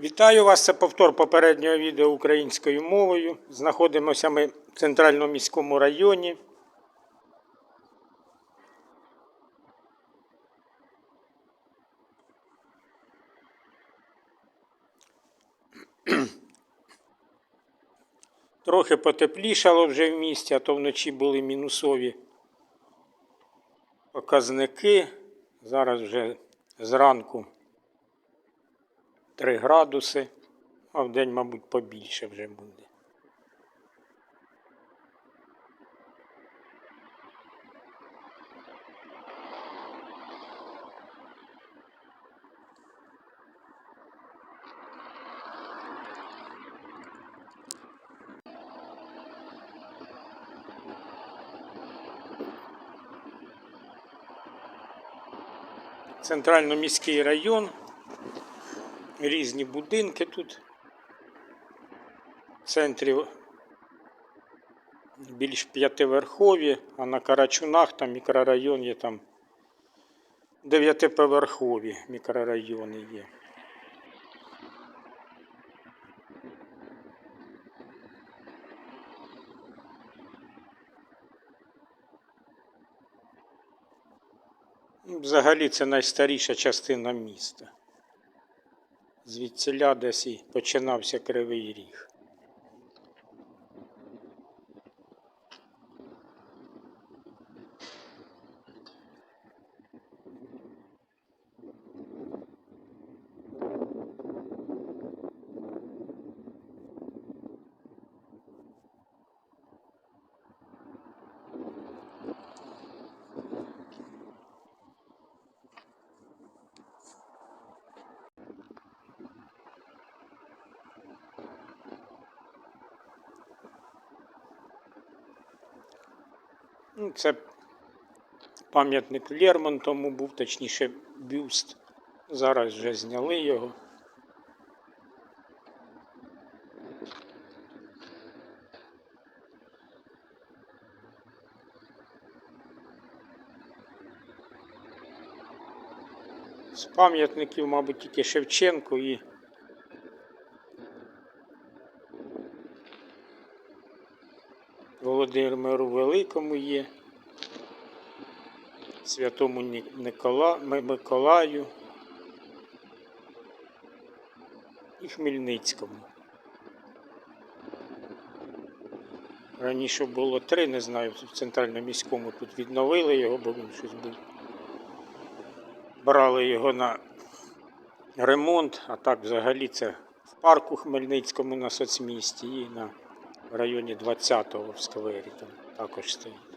Вітаю вас! Це повтор попереднього відео українською мовою. Знаходимося ми в центральному міському районі. Трохи потеплішало вже в місті, а то вночі були мінусові показники. Зараз вже зранку 3 градуси, а в день, мабуть, побільше вже буде. Центрально-міський район, різні будинки тут. В центрі більш п'ятиверхові, а на Карачунах там мікрорайон є там дев'ятиповерхові мікрорайони є. Взагалі це найстаріша частина міста. Звідсіля десь і починався Кривий Ріг. Це пам'ятник Лермонтову був, точніше, бюст. Зараз вже зняли його. З пам'ятників, мабуть, тільки Шевченко і Володимиру Великому є, Святому Никола, Миколаю і Хмельницькому. Раніше було три, не знаю, в центральному міському тут відновили його, бо він щось був. Брали його на ремонт, а так взагалі це в парку Хмельницькому на соцмісті і на в районі 20-го в сквері там також стоїть.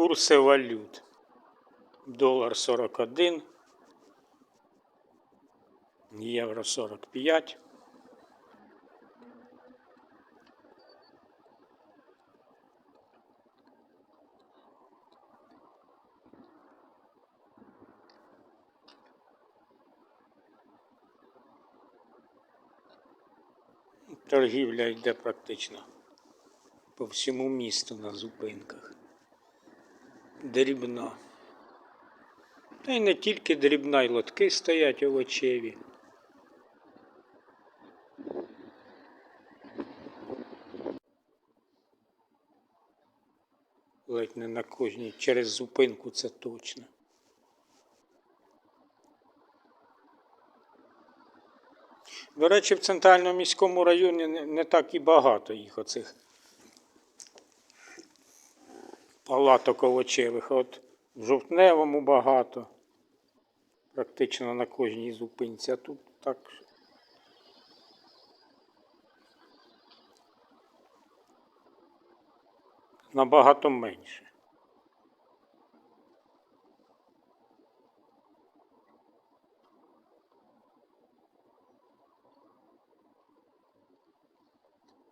Курси валют. Долар 41, євро 45. Торгівля йде практично по всьому місту на зупинках. Дрібна. Та й не тільки дрібна, й лотки стоять овочеві. Ледь не на кожній, через зупинку це точно. До речі, в центральному міському районі не, так і багато їх оцих палаток овочевих. А От в жовтневому багато. Практично на кожній зупинці. А тут так. Набагато менше.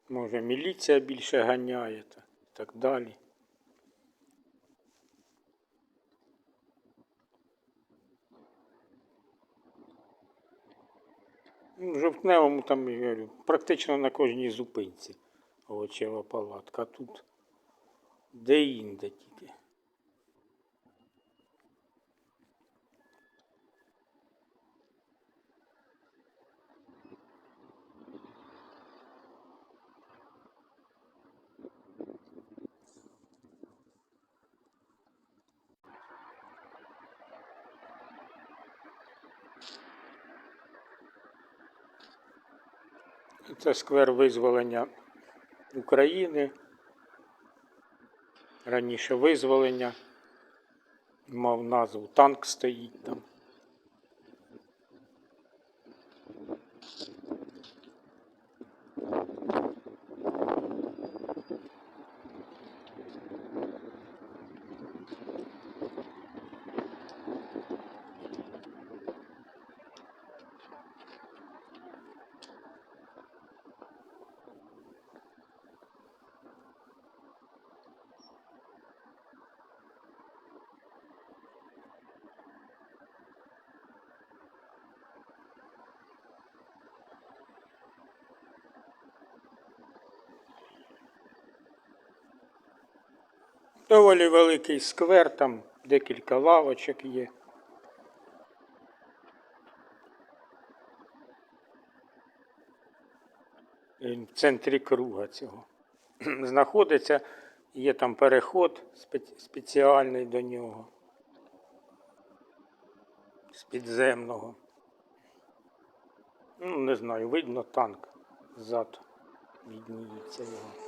Може, міліція більше ганяє та і так далі. Ну, жовтневому там я говорю, практично на кожній зупинці овочева палатка. Тут де-інде тільки. Це сквер визволення України. Раніше визволення. Мав назву танк стоїть там. Доволі великий сквер, там декілька лавочок є. В центрі круга цього. Знаходиться, є там переход спеціальний до нього. З підземного. Ну, не знаю, видно танк ззаду. Відніється його.